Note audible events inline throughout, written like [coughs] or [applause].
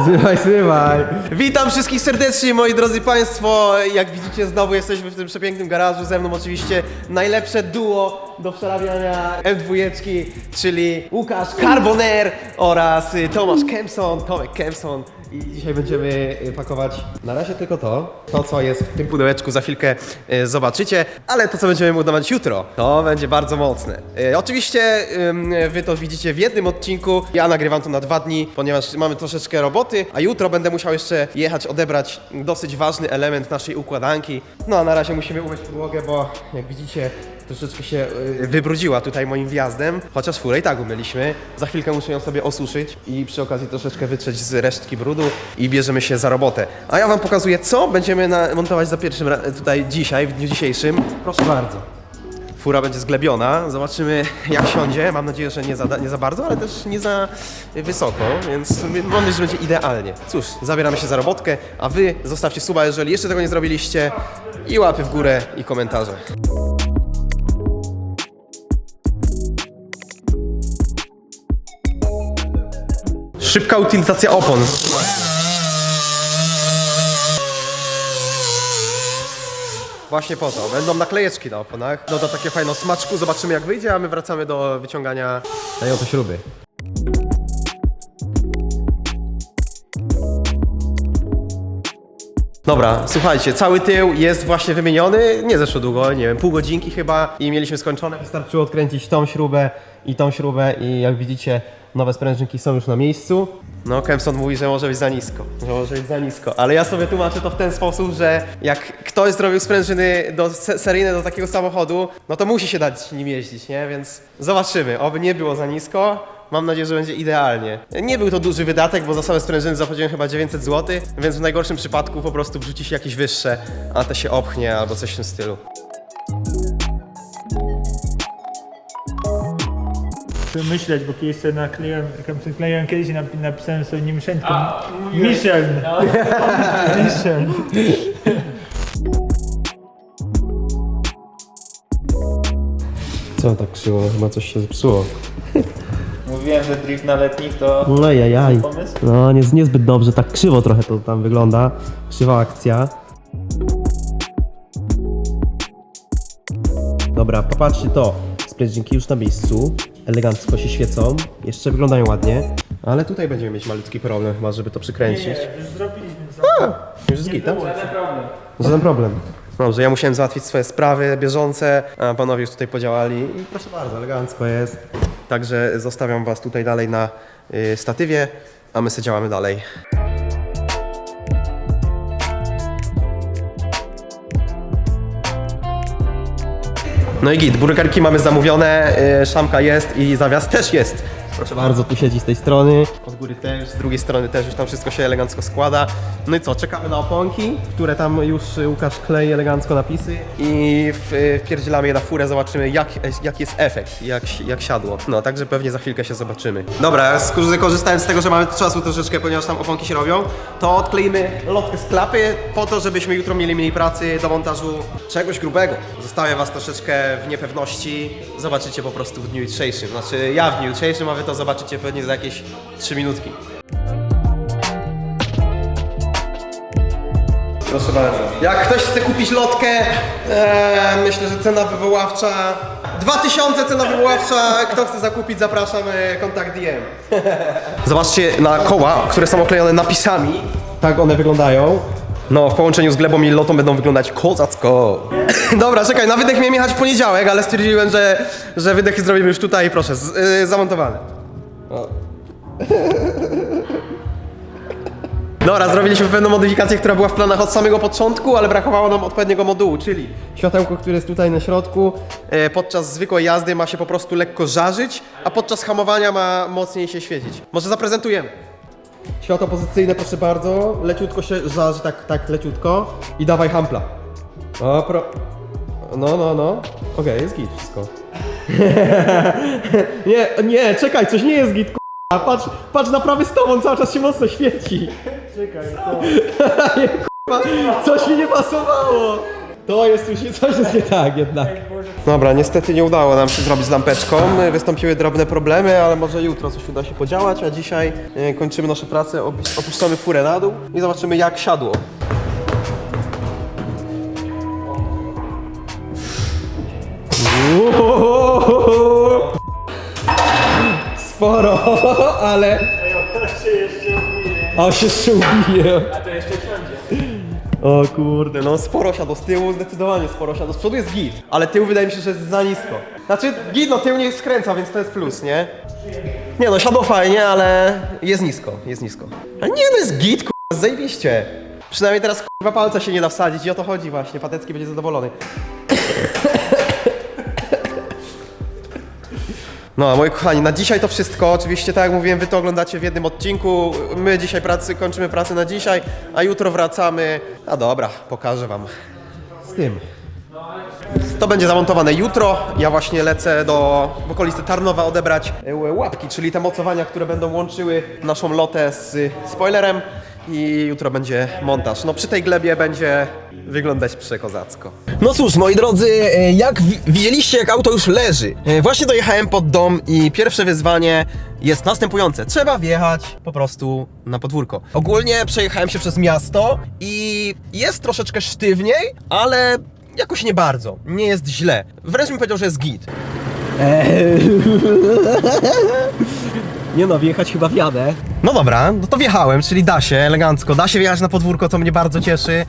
Zrywaj, zrywaj. Witam wszystkich serdecznie, moi drodzy Państwo. Jak widzicie, znowu jesteśmy w tym przepięknym garażu. Ze mną oczywiście najlepsze duo do przerabiania M2, czyli Łukasz Carboner oraz Tomasz Kempson, Tomek Kempson. I dzisiaj będziemy y, pakować na razie tylko to, to co jest w tym pudełeczku, za chwilkę y, zobaczycie, ale to co będziemy budować jutro, to będzie bardzo mocne. Y, Oczywiście wy to widzicie w jednym odcinku, ja nagrywam to na dwa dni, ponieważ mamy troszeczkę roboty, a jutro będę musiał jeszcze jechać odebrać dosyć ważny element naszej układanki. No a na razie musimy umyć podłogę, bo jak widzicie troszeczkę się y, wybrudziła tutaj moim wjazdem, chociaż furę i tak umyliśmy. Za chwilkę muszę ją sobie osuszyć i przy okazji troszeczkę wytrzeć z resztki brudu i bierzemy się za robotę. A ja wam pokazuję, co będziemy montować za pierwszym ra- tutaj dzisiaj, w dniu dzisiejszym. Proszę bardzo. Fura będzie zglebiona, zobaczymy jak siądzie. Mam nadzieję, że nie za, nie za bardzo, ale też nie za wysoko, więc mam nadzieję, że będzie idealnie. Cóż, zabieramy się za robotkę, a wy zostawcie suba, jeżeli jeszcze tego nie zrobiliście i łapy w górę i komentarze. Szybka utylizacja opon. Właśnie po to. Będą naklejeczki na oponach. Doda takie fajne smaczku. Zobaczymy jak wyjdzie, a my wracamy do wyciągania tej oto śruby. Dobra, słuchajcie, cały tył jest właśnie wymieniony, nie zeszło długo, nie wiem, pół godzinki chyba i mieliśmy skończone. Wystarczyło odkręcić tą śrubę i tą śrubę i jak widzicie, nowe sprężynki są już na miejscu. No, Kempson mówi, że może być za nisko, że może być za nisko, ale ja sobie tłumaczę to w ten sposób, że jak ktoś zrobił sprężyny do, se, seryjne do takiego samochodu, no to musi się dać nim jeździć, nie? Więc zobaczymy, oby nie było za nisko. Mam nadzieję, że będzie idealnie. Nie był to duży wydatek, bo za same sprężyny zapłaciłem chyba 900 zł, więc w najgorszym przypadku po prostu wrzuci się jakieś wyższe, a te się opchnie albo coś w tym stylu. Muszę myśleć, bo kiedyś sobie nakleiłem, przykleiłem kiedyś i napi- napisałem sobie nim szętką. Michel. [laughs] Michel. Co tak krzywo? Chyba coś się zepsuło. Mówiłem, że drift na letnich to No jajaj. pomysł. No nie, niezbyt dobrze, tak krzywo trochę to tam wygląda. Krzywa akcja. Dobra, popatrzcie to. Sprężynki już na miejscu. Elegancko się świecą. Jeszcze wyglądają ładnie. Ale tutaj będziemy mieć malutki problem chyba, żeby to przykręcić. Już zrobiliśmy to. Już jest git, tak? Żaden problem. Żaden problem. Dobrze, ja musiałem załatwić swoje sprawy bieżące, a panowie już tutaj podziałali i proszę bardzo, elegancko jest. Także zostawiam was tutaj dalej na y, statywie, a my sobie działamy dalej. No i git, burgerki mamy zamówione, y, szamka jest i zawias też jest. Proszę bardzo, tu siedzi z tej strony, od góry też, z drugiej strony też już tam wszystko się elegancko składa. No i co, czekamy na oponki, które tam już y, Łukasz klei elegancko napisy i w- y, wpierdzielamy je na furę, zobaczymy jak, jaki jest efekt, jak, jak siadło. No, także pewnie za chwilkę się zobaczymy. Dobra, korzystając z tego, że mamy czasu troszeczkę, ponieważ tam oponki się robią, to odkleimy lotkę z klapy po to, żebyśmy jutro mieli mniej pracy do montażu czegoś grubego. Zostawię was troszeczkę w niepewności, zobaczycie po prostu w dniu jutrzejszym. Znaczy ja w dniu jutrzejszym, a wy to zobaczycie pewnie za jakieś 3 minutki. Proszę bardzo. Jak ktoś chce kupić lotkę, e, myślę, że cena wywoławcza 2000 cena wywoławcza. Kto chce zakupić, zapraszam, e, kontakt DM. Zobaczcie na koła, które są oklejone napisami. Tak one wyglądają. No, w połączeniu z glebą i lotą będą wyglądać kozacko. [coughs] Dobra, czekaj, na wydech miałem jechać w poniedziałek, ale stwierdziłem, że, że wydechy zrobimy już tutaj, proszę, z, y, zamontowane. [laughs] Dobra, zrobiliśmy pewną modyfikację, która była w planach od samego początku, ale brakowało nam odpowiedniego modułu, czyli światełko, które jest tutaj na środku, e, podczas zwykłej jazdy ma się po prostu lekko żarzyć, a podczas hamowania ma mocniej się świecić. Może zaprezentujemy. Światło pozycyjne, proszę bardzo, leciutko się żarzy, tak, tak leciutko i dawaj hampla. O, pro... No, no, no. Okej, jest git wszystko. [laughs] nie, nie, czekaj, coś nie jest git, k***a. Patrz, patrz na prawy z tobą, cały czas się mocno świeci. Czekaj, [laughs] k***a, coś mi nie pasowało. To jest już coś jest nie tak jednak. Dobra, niestety nie udało nam się zrobić z lampeczką. Wystąpiły drobne problemy, ale może jutro coś uda się podziałać, a dzisiaj e, kończymy nasze prace, opu- opuszczamy furę na dół i zobaczymy jak siadło. Sporo, ale... A się jeszcze ubije. A to jeszcze wsiądzie. O kurde, no sporo siadło, z tyłu zdecydowanie sporo siadło, z przodu jest git, ale tył wydaje mi się, że jest za nisko. Znaczy git, no tył nie skręca, więc to jest plus, nie? Nie no, siadło fajnie, ale jest nisko, jest nisko. A nie no, jest git, kurwa, zajebiście. Przynajmniej teraz kurwa palca się nie da wsadzić i o to chodzi właśnie, Patecki będzie zadowolony. No, moi kochani, na dzisiaj to wszystko. Oczywiście, tak jak mówiłem, wy to oglądacie w jednym odcinku. My dzisiaj pracy, kończymy pracę na dzisiaj, a jutro wracamy. A dobra, pokażę wam z tym. To będzie zamontowane jutro. Ja właśnie lecę do w okolicy Tarnowa odebrać e, łapki, czyli te mocowania, które będą łączyły naszą lotę z spoilerem. I jutro będzie montaż. No przy tej glebie będzie wyglądać przekozacko. No cóż, moi drodzy, e, jak wi- widzieliście, jak auto już leży. E, Właśnie dojechałem pod dom i pierwsze wyzwanie jest następujące. Trzeba wjechać po prostu na podwórko. Ogólnie przejechałem się przez miasto i jest troszeczkę sztywniej, ale jakoś nie bardzo. Nie jest źle. Wręcz bym powiedział, że jest git. [laughs] Nie no, wjechać chyba wjadę. No dobra, no to wjechałem, czyli da się, elegancko. Da się wjechać na podwórko, co mnie bardzo cieszy,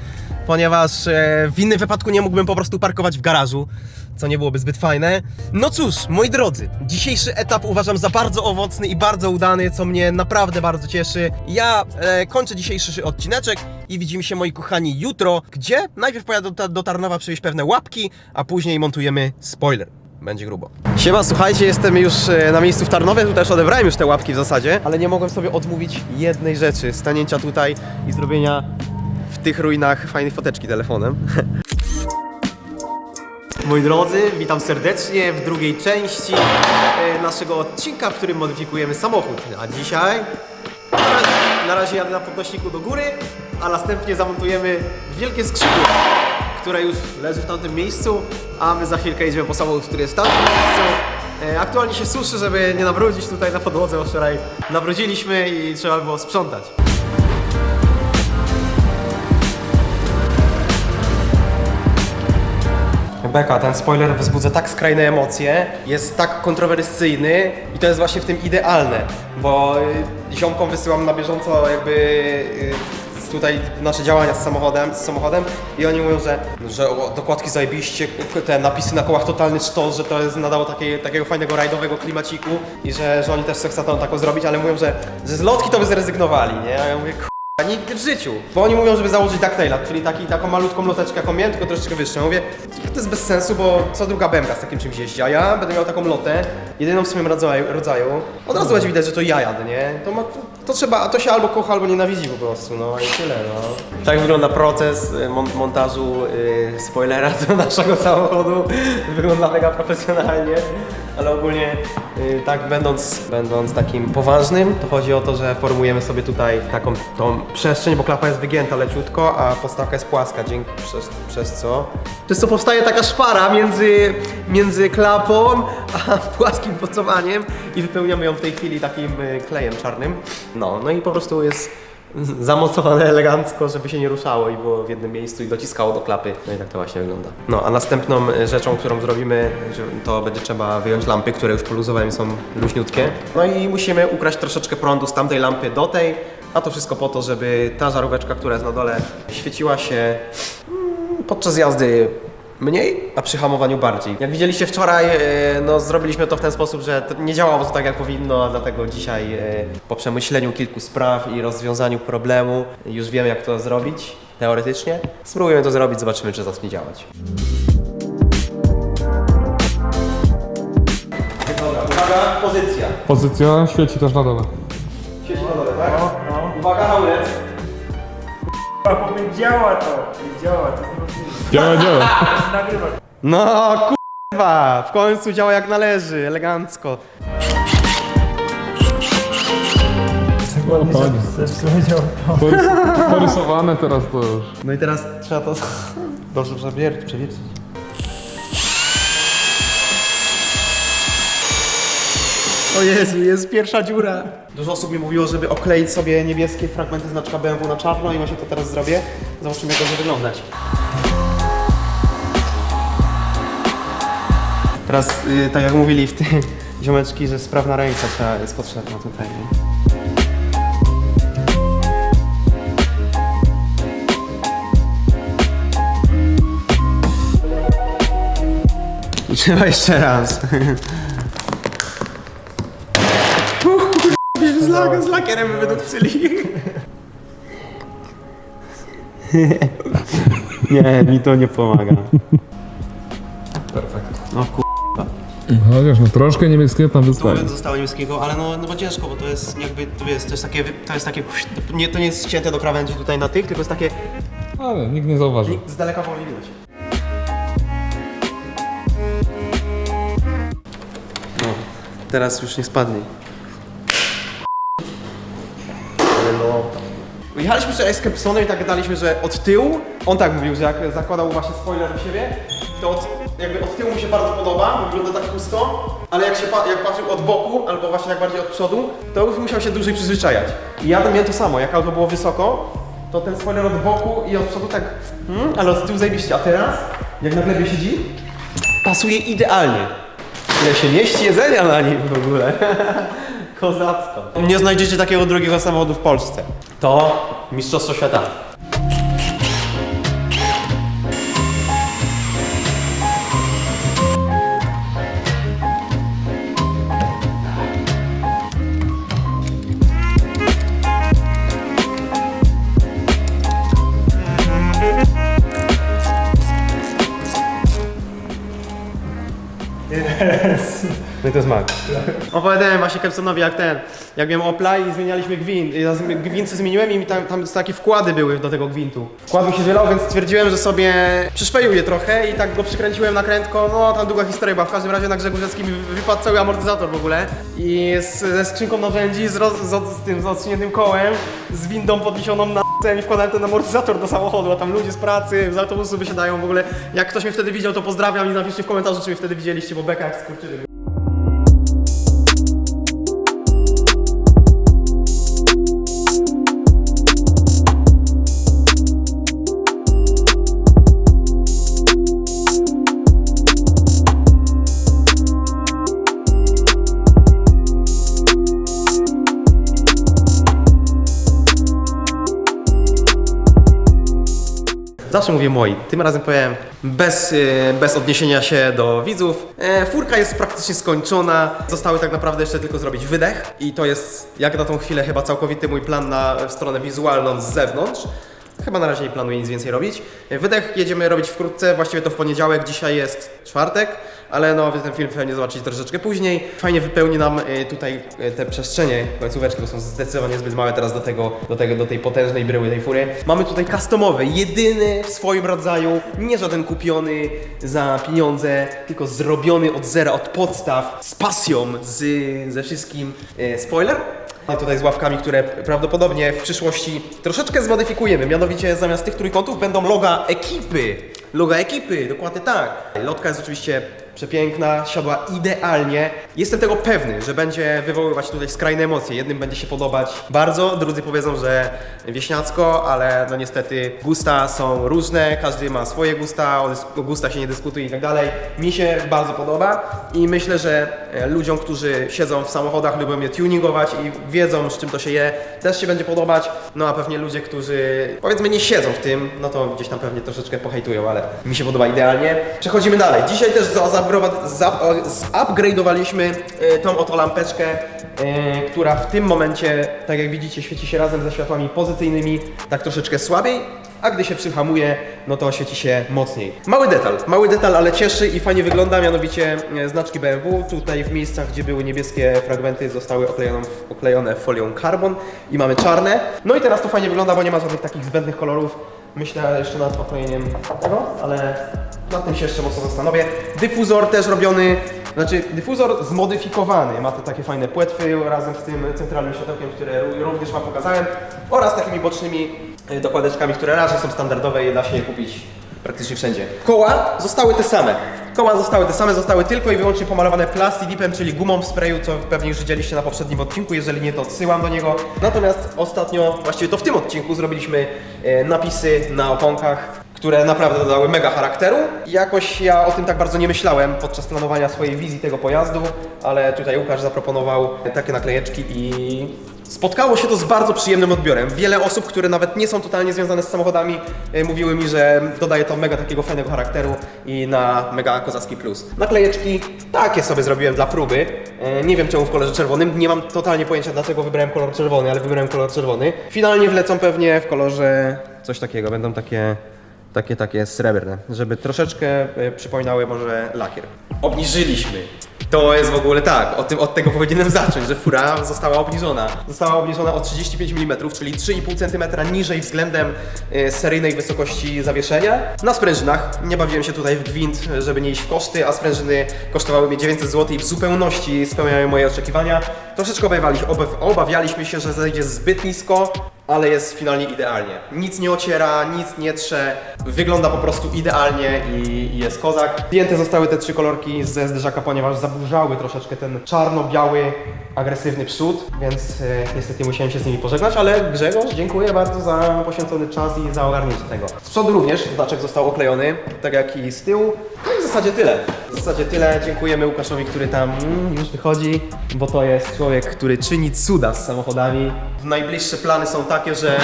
ponieważ e, w innym wypadku nie mógłbym po prostu parkować w garażu, co nie byłoby zbyt fajne. No cóż, moi drodzy, dzisiejszy etap uważam za bardzo owocny i bardzo udany, co mnie naprawdę bardzo cieszy. Ja e, kończę dzisiejszy odcineczek i widzimy się, moi kochani, jutro, gdzie najpierw pojadę do, do Tarnowa przywieźć pewne łapki, a później montujemy spoiler. Będzie grubo. Siema, słuchajcie, jestem już e, na miejscu w Tarnowie, tu też odebrałem już te łapki w zasadzie, ale nie mogłem sobie odmówić jednej rzeczy, stanięcia tutaj i zrobienia w tych ruinach fajnej foteczki telefonem. [laughs] Moi drodzy, witam serdecznie w drugiej części e, naszego odcinka, w którym modyfikujemy samochód. A dzisiaj na razie, na razie jadę na podnośniku do góry, a następnie zamontujemy wielkie skrzydło, które już leży w tamtym miejscu, a my za chwilkę jedziemy po samochód, który jest w tamtym miejscu. E, Aktualnie się suszy, żeby nie nabrudzić tutaj na podłodze, bo wczoraj nabrudziliśmy i trzeba było sprzątać. Beka, ten spoiler wzbudza tak skrajne emocje, jest tak kontrowersyjny i to jest właśnie w tym idealne, bo y, ziomkom wysyłam na bieżąco jakby y, tutaj nasze działania z samochodem, z samochodem i oni mówią, że, że dokładki zajebiście, te napisy na kołach totalny sztos, że to jest nadało takie, takiego fajnego rajdowego klimaciku i że, że oni też chcą taką, taką zrobić, ale mówią, że, że z lotki to by zrezygnowali, nie? A ja mówię, nigdy w życiu. Bo oni mówią, żeby założyć ducktaila, czyli taki, taką malutką loteczkę jaką miałem, tylko troszeczkę wyższą. Ja mówię, to jest bez sensu, bo co druga bębka z takim czymś jeździ, a ja będę miał taką lotę, jedyną w swoim rodzaju, rodzaju. Od razu będzie widać, że to ja jadę, nie? To, ma, to trzeba, a to się albo kocha, albo nienawidzi po prostu, no i tyle, no. Tak wygląda proces y, mon montażu y, spoilera do naszego samochodu. [laughs] Wygląda mega profesjonalnie. Ale ogólnie y, tak będąc, będąc takim poważnym, to chodzi o to, że formujemy sobie tutaj taką tą przestrzeń, bo klapa jest wygięta leciutko, a podstawka jest płaska, dzięki przez, przez co przez co powstaje taka szpara między, między klapą a [laughs] płaskim mocowaniem i wypełniamy ją w tej chwili takim y, klejem czarnym. No, no i po prostu jest zamocowane elegancko, żeby się nie ruszało i było w jednym miejscu i dociskało do klapy. No i tak to właśnie wygląda. No, a następną y, rzeczą, którą zrobimy, to będzie trzeba wyjąć lampy, które już poluzowałem są luźniutkie. No i musimy ukraść troszeczkę prądu z tamtej lampy do tej, a to wszystko po to, żeby ta żaróweczka, która jest na dole, świeciła się mm, podczas jazdy mniej, a przy hamowaniu bardziej. Jak widzieliście wczoraj, e, no zrobiliśmy to w ten sposób, że to nie działało to tak jak powinno, a dlatego dzisiaj e, po przemyśleniu kilku spraw i rozwiązaniu problemu już wiem jak to zrobić teoretycznie. Spróbujemy to zrobić, zobaczymy czy zacznie działać. Dobra, uwaga, pozycja. Pozycja świeci też na dole. Siedzi na dole, tak? No, no. Uwaga, hamulec. A bo działa to. Nie działa, to. Działa, działa. No kurwa, w końcu działa jak należy, elegancko. Zepsułeś działa to. Porys- Porysowane teraz to już. No i teraz trzeba to Dobrze przewiercić, przewiercić. O Jezu, jest pierwsza dziura. Dużo osób mi mówiło, żeby okleić sobie niebieskie fragmenty znaczka BMW na czarno i właśnie to teraz zrobię. Zobaczymy jak to będzie wyglądać. Teraz, y, tak jak mówili w tym [laughs] ziomeczki, że sprawna ręka trzeba, jest potrzebna tutaj. Nie? Trzeba jeszcze raz. Z, lak, z lakierem by wydupcyli. [laughs] Nie, mi to nie pomaga. Perfekt. No kur... Chociaż no troszkę niebieskiego tam wystarczy. Zostało niebieskiego, ale no, no bo ciężko, bo to jest jakby, to jest, to jest takie, to jest takie, nie, to nie jest ścięte do krawędzi tutaj na tych, tylko jest takie, Ale nikt nie zauważył. z daleka wolno nie widać. No, teraz już nie spadnie. Jechaliśmy wczoraj z Kepsonem i tak gadaliśmy, że od tyłu, on tak mówił, że jak zakładał właśnie spoiler u siebie, to od, jakby od tyłu mu się bardzo podoba, wygląda tak pusto, ale jak się pa, jak patrzył od boku, albo właśnie jak bardziej od przodu, to już musiał się dłużej przyzwyczajać. I ja miałem to samo, jak auto było wysoko, to ten spoiler od boku i od przodu tak, hmm, ale od tyłu zajebiście, a teraz, jak na glebie siedzi, pasuje idealnie. Ile się mieści jedzenia na nim w ogóle. [laughs] Kozacko. Nie znajdziecie takiego drugiego samochodu w Polsce. To Mistrzostwo Świata. To jest. Opowiadałem właśnie Kepsonowi jak ten, jak miałem Opla i zmienialiśmy gwint. Ja zmieniłem i mi tam, tam takie wkłady były do tego gwintu. Wkład mi się wylał, więc stwierdziłem, że sobie przyszpelił je trochę i tak go przykręciłem nakrętką. No tam długa historia była. W każdym razie na Grzegorzewskim wy- wypadł cały amortyzator w ogóle. I z, ze skrzynką narzędzi, z, roz, z, z tym z kołem, z windą podniesioną na [laughs] i wkładałem ten amortyzator do samochodu, a tam ludzie z pracy, z autobusu wysiadają w ogóle. Jak ktoś mnie wtedy widział, to pozdrawiam i napiszcie w komentarzu, czy mnie wtedy widzieliście, bo beka jak skurczyli. Zawsze mówię moi, tym razem powiem bez, y, bez odniesienia się do widzów. E, furka jest praktycznie skończona, zostały tak naprawdę jeszcze tylko zrobić wydech i to jest jak na tą chwilę chyba całkowity mój plan na stronę wizualną z zewnątrz. Chyba na razie nie planuję nic więcej robić. E, Wydech jedziemy robić wkrótce, właściwie to w poniedziałek, dzisiaj jest czwartek, ale no ten film pewnie zobaczycie troszeczkę później. Fajnie wypełni nam e, tutaj e, te przestrzenie, końcóweczki, bo są zdecydowanie zbyt małe teraz do tego, do tego, do tej potężnej bryły tej fury. Mamy tutaj customowy, jedyny w swoim rodzaju, nie żaden kupiony za pieniądze, tylko zrobiony od zera, od podstaw, z pasją, z, ze wszystkim. E, Spoiler? Tutaj z ławkami, które prawdopodobnie w przyszłości troszeczkę zmodyfikujemy. Mianowicie zamiast tych trójkątów będą loga ekipy. Loga ekipy, dokładnie tak. Lotka jest oczywiście przepiękna, siadła idealnie. Jestem tego pewny, że będzie wywoływać tutaj skrajne emocje. Jednym będzie się podobać bardzo, drudzy powiedzą, że wieśniacko, ale no niestety gusta są różne, każdy ma swoje gusta, o gusta się nie dyskutuje i tak dalej. Mi się bardzo podoba i myślę, że e, ludziom, którzy siedzą w samochodach, lubią je tuningować i wiedzą, z czym to się je, też się będzie podobać. No a pewnie ludzie, którzy powiedzmy nie siedzą w tym, no to gdzieś tam pewnie troszeczkę pohejtują, ale mi się podoba idealnie. Przechodzimy dalej. Dzisiaj też za, za, zupgrade'owaliśmy e, tą oto lampeczkę, e, która w tym momencie, tak jak widzicie, świeci się razem ze światłami pozycyjnymi, tak troszeczkę słabiej, a gdy się przyhamuje, no to świeci się mocniej. Mały detal, mały detal, ale cieszy i fajnie wygląda, mianowicie e, znaczki BMW. Tutaj w miejscach, gdzie były niebieskie fragmenty, zostały oklejone, folią carbon i mamy czarne. No i teraz to fajnie wygląda, bo nie ma żadnych takich zbędnych kolorów. Myślę jeszcze nad oklejeniem tego, ale nad tym się jeszcze mocno zastanowię. Dyfuzor też robiony, znaczy dyfuzor zmodyfikowany. Ma te takie fajne płetwy razem z tym centralnym światełkiem, które ró- również Wam pokazałem oraz takimi bocznymi y, dokładeczkami, które raczej są standardowe i da się je kupić praktycznie wszędzie. Koła zostały te same. Koła zostały te same, zostały tylko i wyłącznie pomalowane plastilipem, czyli gumą w sprayu, co pewnie już widzieliście na poprzednim odcinku, jeżeli nie to odsyłam do niego. Natomiast ostatnio, właściwie to w tym odcinku zrobiliśmy e, napisy na oponkach, które naprawdę dodały mega charakteru. Jakoś ja o tym tak bardzo nie myślałem podczas planowania swojej wizji tego pojazdu, ale tutaj Łukasz zaproponował takie naklejeczki i spotkało się to z bardzo przyjemnym odbiorem. Wiele osób, które nawet nie są totalnie związane z samochodami, e, mówiły mi, że dodaje to mega takiego fajnego charakteru i na mega kozacki plus. Naklejeczki takie sobie zrobiłem dla próby. E, Nie wiem czemu w kolorze czerwonym, nie mam totalnie pojęcia dlaczego wybrałem kolor czerwony, ale wybrałem kolor czerwony. Finalnie wlecą pewnie w kolorze coś takiego, będą takie takie, takie srebrne, żeby troszeczkę e, przypominały może lakier. Obniżyliśmy. To jest w ogóle tak, o tym, od tego powinienem zacząć, że fura została obniżona. Została obniżona o 35 mm, czyli 3,5 cm niżej względem e, seryjnej wysokości zawieszenia. Na sprężynach, nie bawiłem się tutaj w gwint, żeby nie iść w koszty, a sprężyny kosztowały mnie 900 zł i w zupełności spełniają moje oczekiwania. Troszeczkę obawiali, obaw, obawialiśmy się, że zejdzie zbyt nisko, ale jest finalnie idealnie. Nic nie ociera, nic nie trze, wygląda po prostu idealnie i, jest kozak. Zdjęte zostały te trzy kolorki ze zderzaka, ponieważ zaburzały troszeczkę ten czarno-biały, agresywny przód, więc e, niestety musiałem się z nimi pożegnać, ale Grzegorz, dziękuję bardzo za poświęcony czas i za ogarnięcie tego. Z przodu również znaczek został oklejony, tak jak i z tyłu. Zasadzie tyle. W zasadzie tyle. Dziękujemy Łukaszowi, który tam mm, już wychodzi, bo to jest człowiek, który czyni cuda z samochodami. Najbliższe plany są takie, że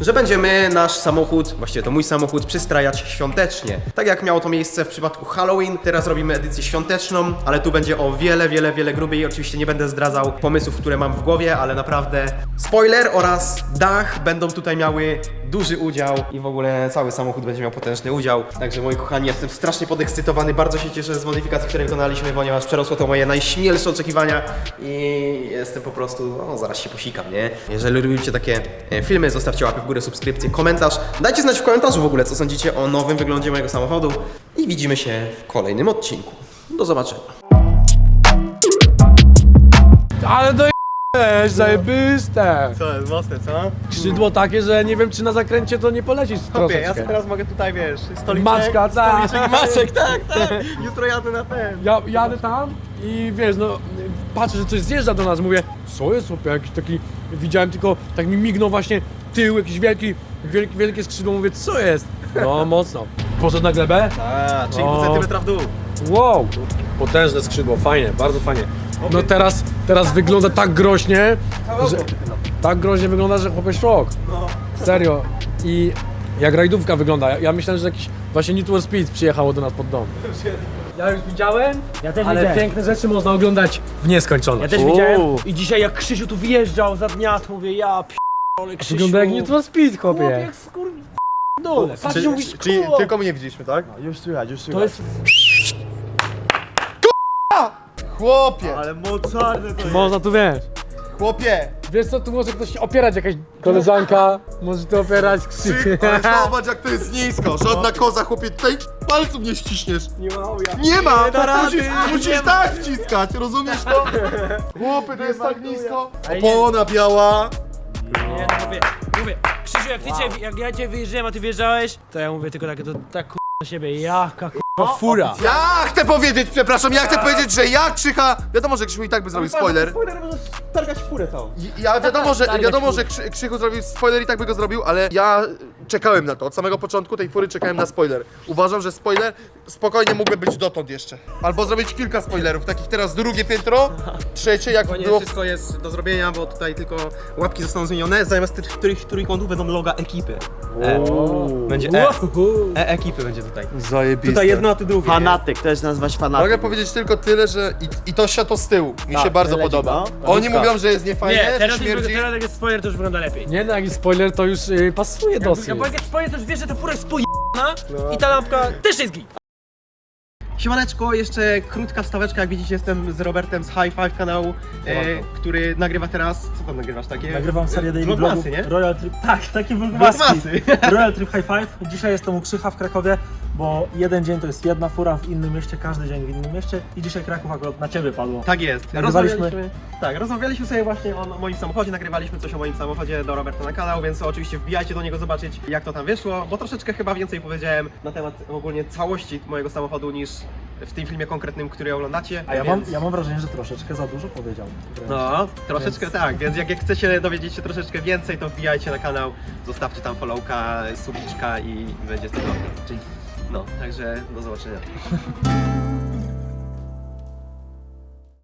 że będziemy nasz samochód, właściwie to mój samochód, przystrajać świątecznie. Tak jak miało to miejsce w przypadku Halloween, teraz robimy edycję świąteczną, ale tu będzie o wiele, wiele, wiele grubiej. Oczywiście nie będę zdradzał pomysłów, które mam w głowie, ale naprawdę spoiler oraz dach będą tutaj miały duży udział i w ogóle cały samochód będzie miał potężny udział. Także moi kochani, jestem strasznie podekscytowany, bardzo się cieszę z modyfikacji, które wykonaliśmy, ponieważ przerosło to moje najśmielsze oczekiwania i jestem po prostu, no zaraz się posikam, nie? Jeżeli lubicie takie e, filmy, zostawcie łapy w górę, subskrypcję, komentarz. Dajcie znać w komentarzu w ogóle, co sądzicie o nowym wyglądzie mojego samochodu i widzimy się w kolejnym odcinku. Do zobaczenia. Ale do zajebiste! Co jest mocne, co? Skrzydło takie, że nie wiem czy na zakręcie to nie polecisz Kopie, ja troszeczkę. sobie teraz mogę tutaj, wiesz, stoliczek, Maczka, tak. stoliczek, maczek, [laughs] tak, tak. Jutro jadę na ten. Ja jadę tam i wiesz, no patrzę, że coś zjeżdża do nas, mówię, co jest chłopie, jakiś taki, widziałem tylko, tak mi mignął właśnie tył, jakiś wielki, wielki wielkie skrzydło, mówię, co jest? No [laughs] mocno. Poszedł na glebę? A, 3,5 O. centymetra w dół. Wow! Potężne skrzydło, fajnie, bardzo fajnie. No teraz, teraz wygląda tak groźnie, że, tak groźnie wygląda, że chłopie szok. No. Serio. I jak rajdówka wygląda. Ja- Ja myślałem, że jakiś właśnie Need for Speed przyjechało do nas pod dom. Ja już widziałem, Ja też ale widziałem. piękne rzeczy można oglądać w nieskończoność. Ja też widziałem i dzisiaj jak Krzysiu tu wyjeżdżał za dnia, to mówię ja Krzysiu. Wygląda jak for Speed, Chłop chłopie. jak skur... dole. Patrz, Czyli, mówisz, czyli kurwa. tylko mnie widzieliśmy, tak? Już słychać, już słychać. To jest... Chłopie! Ale mocarne to jest. Można tu wiesz. Chłopie! Wiesz co, tu może ktoś się opierać, jakaś koleżanka, może tu opierać krzyk. Ty, ale zobacz jak to jest nisko! Żadna koza, chłopie, tutaj palców nie ściśniesz! Nie ma. Nie ma! da rady, musisz nie musisz ma. tak wciskać, rozumiesz to? Chłopie, to jest tak nisko! Opona biała! Nie, no mówię, mówię, Krzysiu jak ty cię, jak ja cię wyjeżdżałem, a ty wjeżdżałeś, to ja mówię tylko takie, to tak k***a na siebie, jaka k***a fura. Ja chcę powiedzieć, przepraszam, ja chcę powiedzieć, że ja Krzycha... Wiadomo, że Krzychu i tak by zrobił spoiler. Spoiler, możesz targać furę całą. I- Ja wiadomo, że, wiadomo, że Krzy, Krzychu zrobił spoiler i tak by go zrobił, ale ja czekałem na to. Od samego początku tej fury czekałem na spoiler. Uważam, że spoiler spokojnie mógłby być dotąd jeszcze. Albo zrobić kilka spoilerów, takich teraz drugie piętro, trzecie, jak Spokojnie, było... wszystko jest do zrobienia, bo tutaj tylko łapki zostaną zmienione. Zamiast tych których trójkątów będą loga ekipy. E. Będzie E. E ekipy będzie tutaj. Zajebiste. Tutaj jedno, a ty drugie. Fanatyk, też nazwać fanatyk. Mogę powiedzieć tylko tyle, że i, i to światło z tyłu mi się bardzo leci, podoba. no. Oni mówią, że jest niefajnie, Nie, teraz, śmierdzi. teraz jak jest spoiler, to już wygląda lepiej. Nie no, jakiś spoiler to już y, pasuje dosyć. Ja jak jest wiesz, że ta fura jest pojebana i ta lampka też jest git. Siemaneczko, jeszcze krótka wstaweczka, jak widzicie jestem z Robertem z High Five kanału, e, który nagrywa teraz, co tam nagrywasz takie? Nagrywam serię daily Vlogmasy, vlogów nie? Royal Trip, tak, takie vlogmasy. Vlogmasy. [laughs] Royal Trip High Five. Dzisiaj jestem u Krzycha w Krakowie. bo jeden dzień to jest jedna fura w innym mieście, każdy dzień w innym mieście i dzisiaj Kraków akurat na ciebie padło. Tak jest. Nagrywaliśmy- Rozmawialiśmy, tak, rozmawialiśmy sobie właśnie o moim samochodzie, nagrywaliśmy coś o moim samochodzie do Roberta na kanał, więc oczywiście wbijajcie do niego zobaczyć jak to tam wyszło, bo troszeczkę chyba więcej powiedziałem na temat ogólnie całości mojego samochodu niż w tym filmie konkretnym, który oglądacie. A ja mam, więc... ja mam wrażenie, że troszeczkę za dużo powiedział. No, troszeczkę Więc- tak, więc jak, jak chcecie dowiedzieć się troszeczkę więcej, to wbijajcie na kanał, zostawcie tam followka, subiczka i będzie tego. Dzięki. No, także do zobaczenia. [laughs]